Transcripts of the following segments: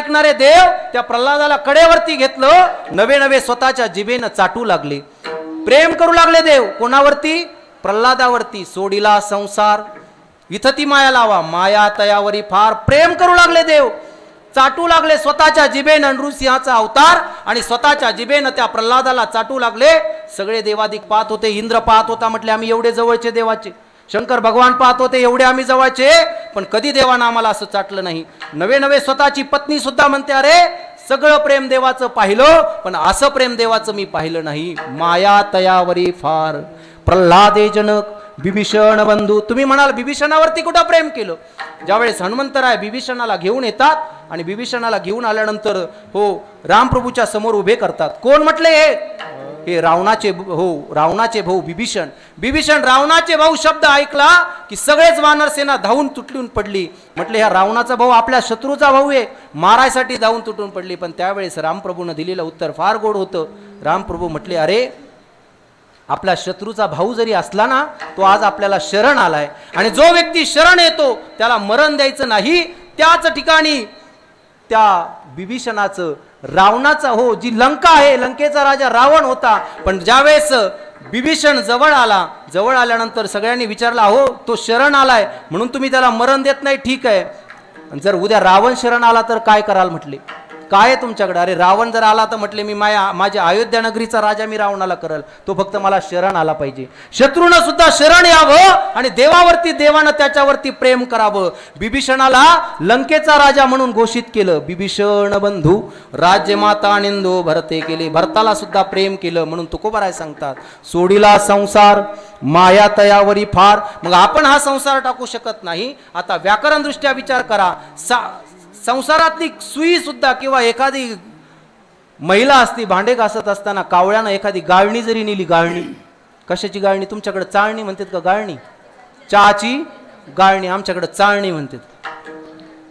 ऐकणारे देव त्या प्रल्हादाला कडेवरती घेतलं नवे नवे स्वतःच्या जिभेनं चाटू लागले. प्रेम करू लागले देव कोणावरती? प्रल्हादावरती. सोडिला संसार. इथं ती माया लावा. माया तयावरी फार. प्रेम करू लागले देव. चाटू लागले स्वतःच्या जिभेनं नृसिंहाचा अवतार आणि स्वतःच्या जिभेनं त्या प्रल्हादाला चाटू लागले. सगळे देवादिक पाहत होते इंद्र पाहत होता म्हटले आम्ही एवढे जवळचे देवाचे. शंकर भगवान पाहत होते एवढे आम्ही जवळचे पण कधी देवानं आम्हाला असं चाटलं नाही? नवे नवे स्वतःची पत्नी सुद्धा म्हणते अरे सगळं प्रेम देवाचं पाहिलं पण असं प्रेम देवाचं मी पाहिलं नाही. माया तयावरी फार. प्रल्हादे जनक बिभीषण बंधू. तुम्ही म्हणाल बिभीषणावरती कुठं प्रेम केलं? ज्यावेळेस हनुमंतराय बिभीषणाला घेऊन येतात आणि बिभीषणाला घेऊन आल्यानंतर हो रामप्रभूच्या समोर उभे करतात. कोण म्हटले हे? हे रावणाचे हो रावणाचे भाऊ बिभीषण बिभीषण रावणाचे भाऊ शब्द ऐकला की सगळेच वानर सेना धावून तुटलून पडली. म्हटले ह्या रावणाचा भाऊ आपल्या शत्रूचा भाऊ आहे. मारायसाठी धावून तुटून पडली. पण त्यावेळेस रामप्रभूनं दिलेलं उत्तर फार गोड होतं. रामप्रभू म्हटले अरे आपला शत्रूचा भाऊ जरी असला ना तो आज आपल्याला शरण आलाय. आणि जो व्यक्ती शरण येतो त्याला मरण द्यायचं नाही. त्याच ठिकाणी त्या बिभीषणाचं रावणाचा हो जी लंका आहे लंकेचा राजा रावण होता पण ज्यावेळेस बिभीषण जवळ आला जवळ आल्यानंतर सगळ्यांनी विचारला हो तो शरण आलाय म्हणून तुम्ही त्याला मरण देत नाही ठीक आहे. जर उद्या रावण शरण आला तर काय कराल म्हटले? काय आहे तुमच्याकडे? अरे रावण जर आला तर म्हटले मी माया माझ्या अयोध्या नगरीचा राजा मी रावणाला करल. तो फक्त मला शरण आला पाहिजे. शत्रूनं सुद्धा शरण यावं आणि देवावरती देवानं त्याच्यावरती प्रेम करावं. बिभीषणाला लंकेचा राजा म्हणून घोषित केलं. बिभीषण बंधू राज्यमाता निंदो भरते केले. भरताला सुद्धा प्रेम केलं म्हणून तुकोबाराय सांगतात. सोडीला संसार माया तयावरी फार. मग आपण हा संसार टाकू शकत नाही. आता व्याकरण दृष्ट्या विचार करा. सा संसारातली सुईसुद्धा किंवा एखादी महिला असती भांडे घासत असताना कावळ्यानं एखादी गाळणी जरी नेली गाळणी. कशाची गाळणी? तुमच्याकडे चाळणी म्हणतात का गाळणी? चहाची गाळणी आमच्याकडे चाळणी म्हणतात.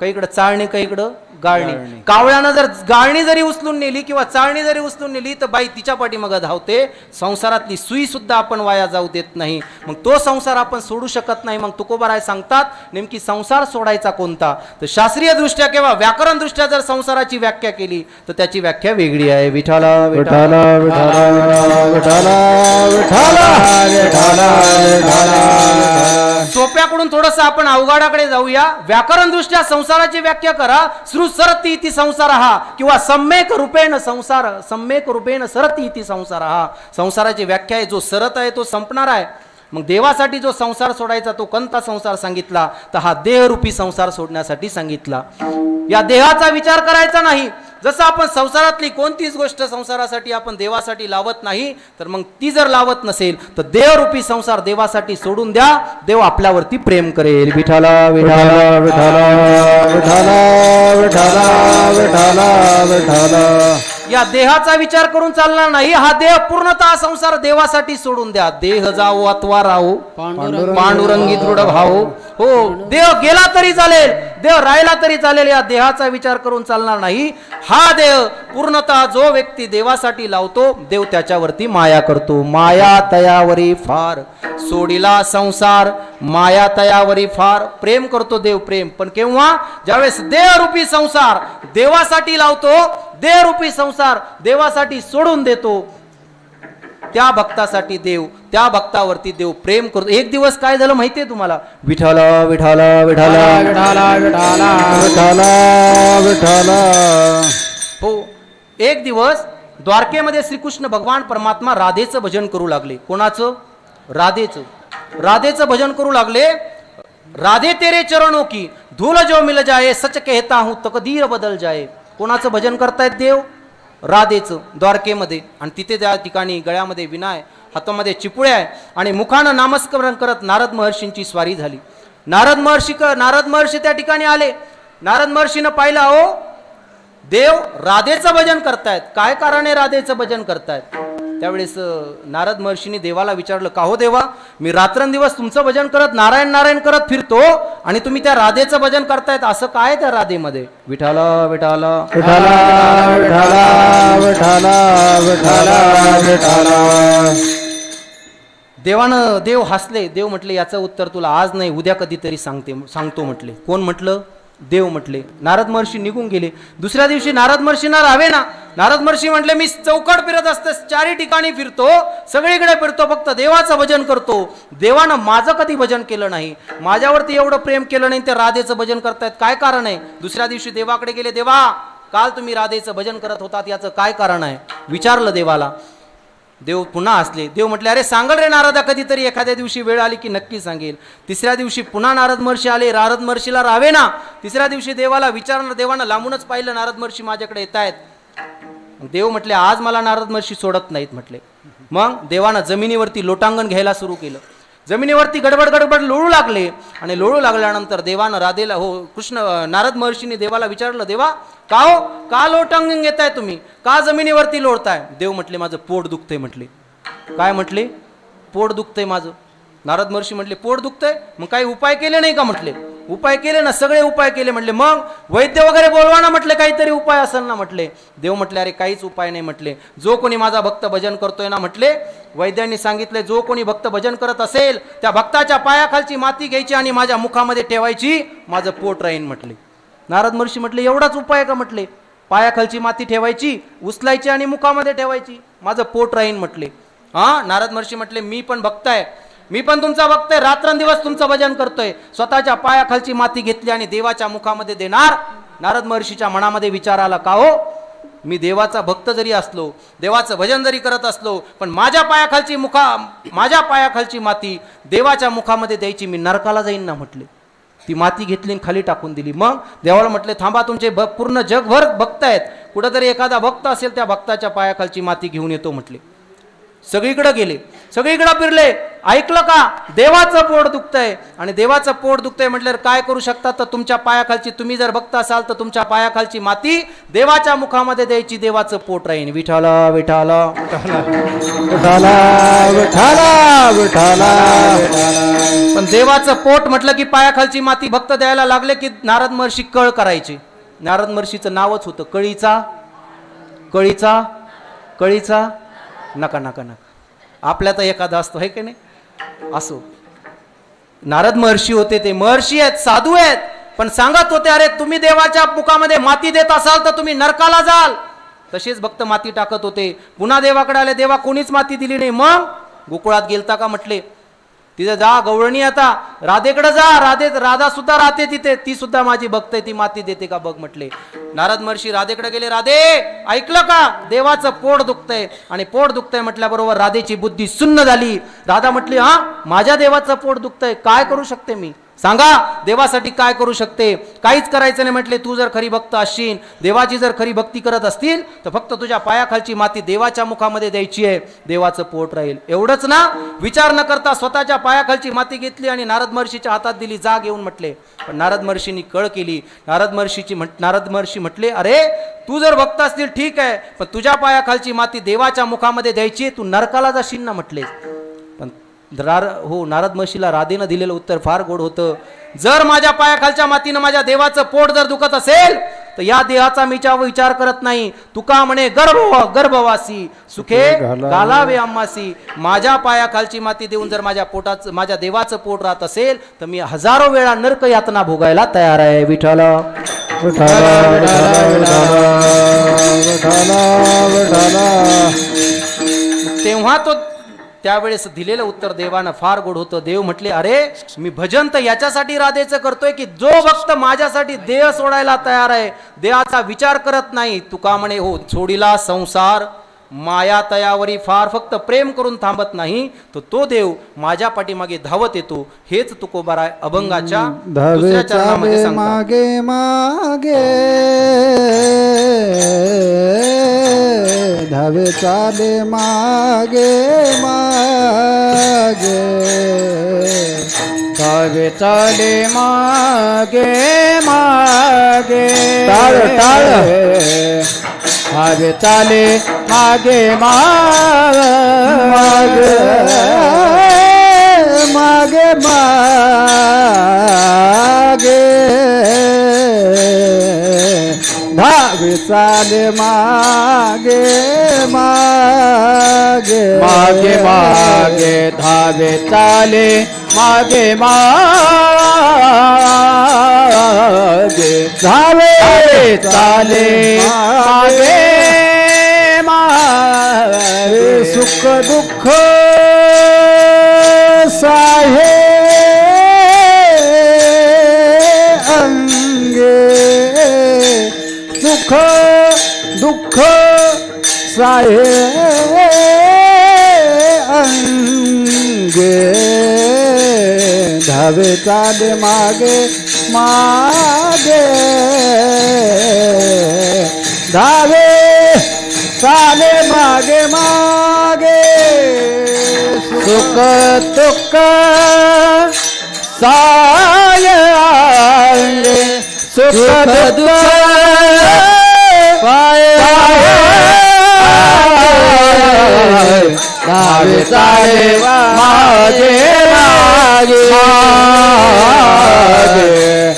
काही इकडं चाळणी काही इकडं गाळणी. कावळ्यानं जर गाळणी जरी उचलून नेली किंवा चाळणी जरी उचलून नेली तर बाई तिच्या पाठीमाग धावते. संसारातली सुई सुद्धा आपण वाया जाऊ देत नाही. मग तो संसार आपण सोडू शकत नाही. मग तुकोबाराय सांगतात नेमकी संसार सोडायचा कोणता? तर शास्त्रीय दृष्ट्या किंवा व्याकरण दृष्ट्या जर संसाराची व्याख्या केली तर त्याची व्याख्या वेगळी आहे. विठाला विठाला विठाला विठाला विठाला विठाला विठाला. सोप्याकडून थोडस आपण अवघाडाकडे जाऊया. व्याकरण दृष्ट्या संसाराची व्याख्या करा. सृसरती इति संसार हा किंवा सम्यक रूपेण संसार सम्यक रूपेण सरती इति संसार. हा संसाराची व्याख्या आहे जो सरत आहे तो संपणार आहे. मग देवासाठी जो संसार सोडायचा तो कोणता संसार सांगितला? तर हा देहरूपी संसार सोडण्यासाठी सांगितला. या देहाचा विचार करायचा नाही. जसं आपण संसारातली कोणतीच गोष्ट संसारासाठी आपण देवासाठी लावत नाही तर मग ती जर लावत नसेल तर देवरूपी संसार देवासाठी सोडून द्या. देव आपल्यावरती प्रेम करेल. विठाला विठाला विठाला विठाला विठाला विठाला विठाला या देहाचा विचार करून चालणार नाही. हा देह पूर्णतः संसार देवासाठी सोडून द्या. देह जाओ अथवा राहो. पांडुरंगी दृढ भाव हो देह गेला तरी चालेल. देव राहिला तरी चालेल या देहाचा विचार करून चालणार नाही. हा देह पूर्णतः जो व्यक्ती देवासाठी लावतो देव त्याच्यावरती माया करतो. माया तयावरी फार. सोडिला संसार माया तयावरी फार. प्रेम करतो देव प्रेम. पण केव्हा? ज्यावेळेस देहरूपी संसार देवासाठी लावतो देहरूपी संसार देवासाठी सोडून देतो त्या भक्तासाठी देव त्या भक्तावरती देव प्रेम करतो. एक दिवस काय झालं माहितीये तुम्हाला? विठाला विठाला विठाला. विठाला विठाला विठाला विठाला. हो एक दिवस द्वारकेमध्ये श्रीकृष्ण भगवान परमात्मा राधेचं भजन करू लागले. कोणाचं? राधेचं. राधेचं भजन करू लागले. राधे तेरे चरणों की धूल जो मिल जाए सच कहता हूं तकदीर बदल जाए. कोणाचं भजन करतायत देव? राधेचं द्वारकेमध्ये आणि तिथे त्या ठिकाणी गळ्यामध्ये विनाय हातामध्ये चिपुळे आहे आणि मुखानं नामस्मरण करत नारद महर्षींची स्वारी झाली. नारद महर्षी क- नारद महर्षी त्या ठिकाणी आले. नारद महर्षीनं पाहिलं अहो देव राधेचं भजन करतायत. काय कारणे राधेचं भजन करतायत? त्यावेळेस नारद महर्षीने देवाला विचारलं का हो देवा मी रात्रंदिवस तुमचं भजन करत नारायण नारायण करत फिरतो आणि तुम्ही त्या राधेचं भजन करतायत असं काय त्या राधेमध्ये? विठाला विठाला विठाला विठाला विठाला विठाला विठाला देवानं देव हसले. देव म्हटले याचं उत्तर तुला आज नाही उद्या कधीतरी सांगते सांगतो म्हटले. कोण म्हटलं? देव म्हटले. नारद महर्षी निघून गेले. दुसऱ्या दिवशी नारद महर्षींना राहावे ना. नारद महर्षी म्हटले मी चौकट फिरत असते चारही ठिकाणी फिरतो सगळीकडे फिरतो फक्त देवाचं भजन करतो. देवानं माझं कधी भजन केलं नाही. माझ्यावरती एवढं प्रेम केलं नाही ते राधेचं भजन करतायत. काय कारण आहे? दुसऱ्या दिवशी देवाकडे गेले देवा काल तुम्ही राधेचं भजन करत होतात याचं काय कारण आहे? विचारलं देवाला. देव पुन्हा असले देव म्हटले अरे सांगल रे नारदा कधीतरी एखाद्या दिवशी वेळ आली की नक्की सांगेल. तिसऱ्या दिवशी पुन्हा नारद महर्षी आले नारद महर्षीला राहावे ना. तिसऱ्या दिवशी देवाला विचारणं देवानं लांबूनच पाहिलं नारद महर्षी माझ्याकडे येत आहेत. देव म्हटले आज मला नारद महर्षी सोडत नाहीत म्हटले. मग देवानं जमिनीवरती लोटांगण घ्यायला सुरू केलं. जमिनीवरती गडबड गडबड लोळू लागले आणि लोळू लागल्यानंतर देवानं राधेला हो कृष्ण नारद महर्षीने देवाला विचारलं देवा का हो? का लोटांगण घेताय तुम्ही? का जमिनीवरती लोळताय? देव म्हटले माझं पोट दुखतंय म्हटले. काय म्हटले? पोट दुखतंय माझं? नारद महर्षी म्हटले पोट दुखतंय? मग काही उपाय केले नाही का? म्हटले. उपाय केले ना सगळे उपाय केले म्हटले मग वैद्य वगैरे बोलवा ना म्हटले काहीतरी उपाय असेल ना म्हटले. देव म्हटले अरे काहीच उपाय नाही म्हटले. जो कोणी माझा भक्त भजन करतोय ना म्हटले. वैद्यांनी सांगितले जो कोणी भक्त भजन करत असेल त्या भक्ताच्या पायाखालची माती घ्यायची आणि माझ्या मुखामध्ये ठेवायची माझं पोट राहीन म्हटले. नारद महर्षी म्हटले एवढाच उपाय का? म्हटले. पायाखालची माती ठेवायची उचलायची आणि मुखामध्ये ठेवायची माझं पोट राहीन म्हटले. हा? नारद महर्षी म्हटले मी पण भक्त आहे. मी पण तुमचा भक्त आहे. रात्रंदिवस तुमचं भजन करतोय. स्वतःच्या पायाखालची माती घेतली आणि देवाच्या मुखामध्ये देणार. नारद महर्षीच्या मनामध्ये विचार आला का हो? मी देवाचा भक्त जरी असलो देवाचं भजन जरी करत असलो पण माझ्या पायाखालची मुखा माझ्या पायाखालची माती देवाच्या मुखामध्ये द्यायची मी नरकाला जाईन ना म्हटले. ती माती घेतली आणि खाली टाकून दिली. मग देवाला म्हटले थांबा तुमचे भ पूर्ण जगभर भक्त आहेत. कुठंतरी एखादा भक्त असेल त्या भक्ताच्या पायाखालची माती घेऊन येतो म्हटले. सगळीकडे गेले. सगळीकडे फिरले. ऐकलं का? देवाचं पोट दुखतंय. आणि देवाचं पोट दुखतंय म्हटल्यावर काय करू शकता तर तुमच्या पायाखालची तुम्ही जर भक्त असाल तर तुमच्या पायाखालची माती देवाच्या मुखामध्ये द्यायची. देवाचं पोट राहीन. विठाला विठाला. विठाला विठाला विठाला. पण देवाचं पोट म्हटलं की पायाखालची माती भक्त द्यायला लागले की नारद महर्षी कळ करायचे. नारद महर्षीचं नावच होतं कळीचा. कळीचा. कळीचा. नका नका नका. आपल्या तर एखादा असतो आहे की नाही? असो. नारद महर्षी होते ते महर्षी आहेत साधू आहेत पण सांगत होते अरे तुम्ही देवाच्या मुखामध्ये माती देत असाल तर तुम्ही नरकाला जाल. तसेच भक्त माती टाकत होते. पुन्हा देवाकडे आले देवा कोणीच माती दिली नाही. मग गोकुळात गेलता का? म्हटले तिथे जा गवळणी आता. राधेकडे जा राधे राधा सुद्धा राहते तिथे. ती सुद्धा माझी भक्त आहे ती माती देते का बघ म्हटले. नारद महर्षी राधेकडे गेले राधे ऐकलं का? देवाचं पोट दुखतंय. आणि पोट दुखतंय म्हटल्याबरोबर राधेची बुद्धी सुन्न झाली. राधा म्हटली हा माझ्या देवाचं पोट दुखतंय. काय करू शकते मी? सांगा देवासाठी काय करू शकते? काहीच करायचं नाही म्हटले तू जर खरी भक्त असशील देवाची जर खरी भक्ती करत असतील तर फक्त तुझ्या पायाखालची माती देवाच्या मुखामध्ये द्यायची आहे देवाचं पोट राहील. एवढंच ना? विचार न करता स्वतःच्या पायाखालची माती घेतली आणि नारद महर्षीच्या हातात दिली जाग येऊन म्हटले. पण नारद महर्षींनी कळ केली. नारद महर्षीची म्हट नारद महर्षी म्हटले अरे तू जर भक्त असतील ठीक आहे पण तुझ्या पायाखालची माती देवाच्या मुखामध्ये द्यायची आहे, तू नरकाला जाशील ना? म्हटले. रार हो नारद महर्षीला राधेनं दिलेलं उत्तर फार गोड होतं. जर माझ्या पायाखालच्या मातीनं माझ्या देवाचं पोट जर दुखत असेल तर या देहाचा मीच्या विचार करत नाही. तुका म्हणे गर्भ गर्भवासी. सुखे घालावे. घालावे आम्हासी माझ्या पायाखालची माती देऊन जर माझ्या पोटाचं माझ्या देवाचं पोट राहत असेल तर मी हजारो वेळा नरक यातना भोगायला तयार आहे. विठाला तेव्हा तो त्यावेळेस दिलेलं उत्तर देवानं फार गोड होतं. देव म्हटले अरे मी भजन तर याच्यासाठी राधेचं करतोय की जो भक्त माझ्यासाठी देह सोडायला तयार आहे देहाचा विचार करत नाही तुका म्हणे हो सोडिला संसार माया तयावरी फार फक्त प्रेम करून थांबत नाही तर तो देव माझ्या पाठीमागे धावत येतो हेच तुकोबार आहे अभंगाच्या धावे दुसऱ्या चरणामध्ये चाले सांगतात. मागे मागे धावे चाले मागे मागे धावे चाले मागे मागे. टाळ टाळ. धावे चाले मागे मागे मागे मागे. धावे चाले मागे मागे. मागे मागे धावे चाले मागे मागे. धावे चाले मागे सुख दुःख साहे अंगे। सुख दुःख साहे अंगे। धावे चाले मागे मागे। धावे चाले मागे मागे. सुख दुःख साय सुख दुःख धावे चाले मागे मागे.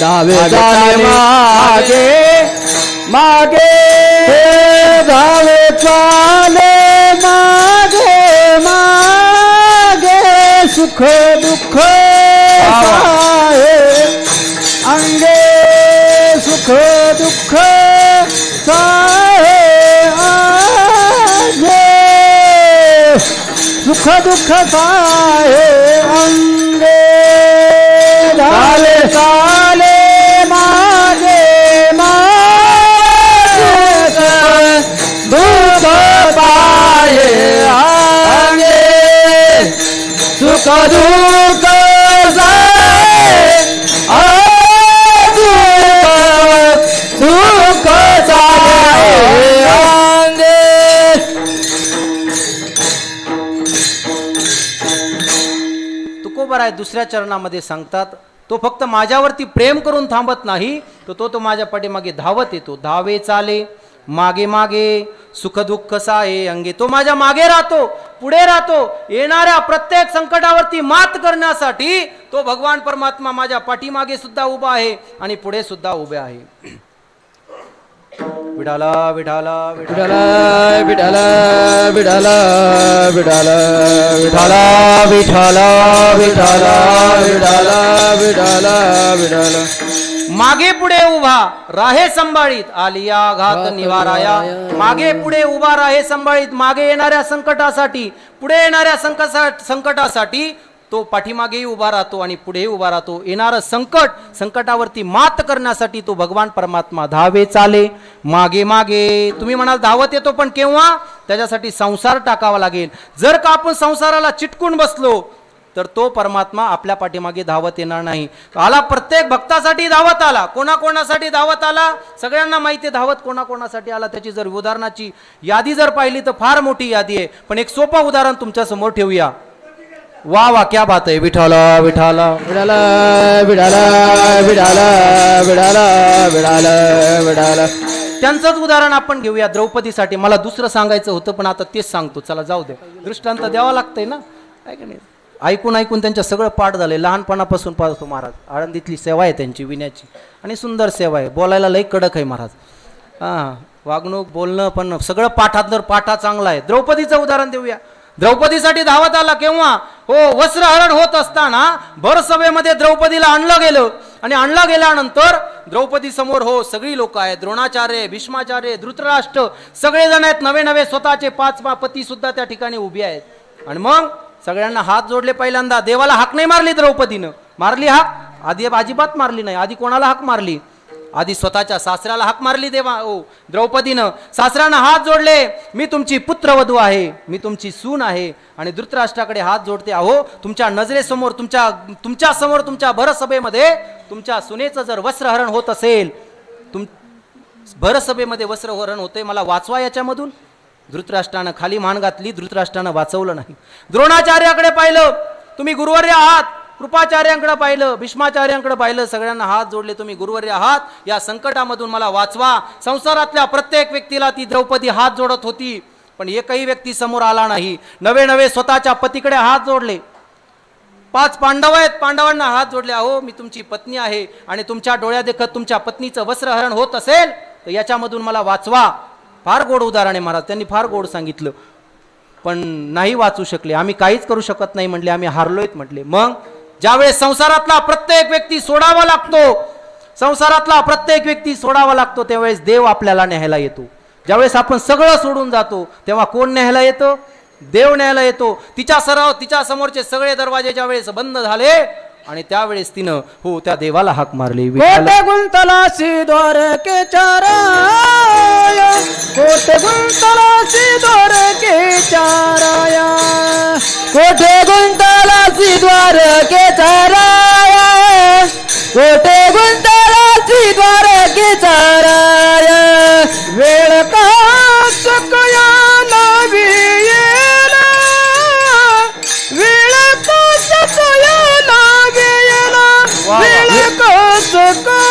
धावे चाले मागे. मागे. सुख दुःख साहे अंगे. झाले चाले मागे मागे. दुःख पाये अंगे. सुख दुःख तुकोबर आहे दुसऱ्या चरणामध्ये सांगतात तो फक्त माझ्यावरती प्रेम करून थांबत नाही तर तो तो माझ्या पाठीमागे धावत येतो. धावे चाले मागे मागे सुख दुःख साये अंगे. तो माझ्या मागे राहतो पुढे राहतो. येणाऱ्या प्रत्येक संकटावरती मात करण्यासाठी तो भगवान परमात्मा माझ्या पाठीमागे सुद्धा उभा आहे आणि पुढे सुद्धा उभे आहे. मागे पुढे उभा राहे संभाळीत. आलिया घात निवाराया. मागे पुढे उभा राहे संभाळीत. मागे येणाऱ्या संकटासाठी पुढे येणाऱ्या संकटा संकटासाठी तो पाठीमागेही उभा राहतो आणि पुढेही उभा राहतो. येणारं संकट संकटावरती मात करण्यासाठी तो भगवान परमात्मा धावे चाले. मागे मागे. तुम्ही म्हणाल धावत येतो पण केव्हा? त्याच्यासाठी संसार टाकावा लागेल. जर का आपण संसाराला चिटकून बसलो तर तो परमात्मा आपल्या पाठीमागे धावत येणार नाही. आला प्रत्येक भक्तासाठी धावत आला. कोणाकोणासाठी धावत आला? सगळ्यांना माहिती आहे धावत कोणाकोणासाठी आला? त्याची जर उदाहरणाची यादी जर पाहिली तर फार मोठी यादी आहे. पण एक सोपं उदाहरण तुमच्यासमोर ठेवूया. वा वा क्या बात आहे. विठाला विठाला विडाला विडाला विडाला विडाला विडाला विडाला त्यांचंच उदाहरण आपण घेऊया द्रौपदीसाठी. मला दुसरं सांगायचं होतं पण आता तेच सांगतो. चला जाऊ दे. दृष्टांत द्यावा लागतंय ना? का नाही ऐकून ऐकून त्यांच्या सगळं पाठ झालंय. लहानपणापासून पाहतो महाराज. आळंदीतली सेवा आहे त्यांची विण्याची. आणि सुंदर सेवा आहे. बोलायला लई कडक आहे महाराज. हां वागणूक बोलणं पण सगळं पाठात पाठा चांगला आहे. द्रौपदीचं उदाहरण देऊया. द्रौपदीसाठी धावत आला केव्हा? हो वस्त्रहरण होत असताना भर सभेमध्ये द्रौपदीला आणलं गेलं. आणि आणलं गेल्यानंतर द्रौपदी समोर हो सगळी लोक आहेत. द्रोणाचार्य भीष्माचार्य धृतराष्ट्र सगळेजण आहेत. नवे नवे स्वतःचे पाच पा- पती सुद्धा त्या ठिकाणी उभे आहेत. आणि मग सगळ्यांना हात जोडले पहिल्यांदा. देवाला हाक नाही मारली द्रौपदीनं. मारली हाक? आधी अजिबात मारली नाही. आधी कोणाला हाक मारली? आधी स्वतःच्या सासऱ्याला हाक मारली देवा ओ द्रौपदीनं. सासऱ्यानं हात जोडले मी तुमची पुत्रवधू आहे मी तुमची सून आहे आणि धृतराष्ट्राकडे हात जोडते अहो तुमच्या नजरेसमोर तुमच्या तुमच्यासमोर तुमच्या भरसभेमध्ये तुमच्या सुनेचं जर वस्त्रहरण होत असेल तुम भरसभेमध्ये वस्त्रहरण होते मला वाचवा याच्यामधून. धृतराष्ट्रानं खाली मान घातली धृतराष्ट्रानं वाचवलं नाही. द्रोणाचार्याकडे पाहिलं तुम्ही गुरुवर्य आहात कृपाचार्यांकडे पाहिलं भीष्माचार्यांकडे पाहिलं सगळ्यांना हात जोडले तुम्ही गुरुवर्य आहात. या संकटामधून मला वाचवा. संसारातल्या प्रत्येक व्यक्तीला ती द्रौपदी हात जोडत होती पण एकही व्यक्ती समोर आला नाही. नवे नवे स्वतःच्या पतीकडे हात जोडले. पाच पांडव आहेत पांडवांना हात जोडले. अहो मी तुमची पत्नी आहे आणि तुमच्या डोळ्या देखत तुमच्या पत्नीचं वस्त्रहरण होत असेल तर याच्यामधून मला वाचवा. फार गोड उदाहरण आहे महाराज त्यांनी फार गोड सांगितलं. पण नाही वाचू शकले. आम्ही काहीच करू शकत नाही म्हटले आम्ही हारलोयत म्हटले मग? ज्यावेळेस संसारातला प्रत्येक व्यक्ती सोडावा लागतो संसारातला प्रत्येक व्यक्ती सोडावा लागतो त्यावेळेस देव आपल्याला न्यायला येतो. ज्यावेळेस आपण सगळं सोडून जातो तेव्हा कोण न्यायला येतो? देव न्यायला येतो. तिच्या सराव तिच्या समोरचे सगळे दरवाजे ज्यावेळेस बंद झाले आणि त्यावेळेस तिनं हो त्या देवाला हाक मारली. विठ्ठला. द्वार केचारा कोटे गुंतराची द्वार केचारा वेळ का सकया नावी येला वेळ का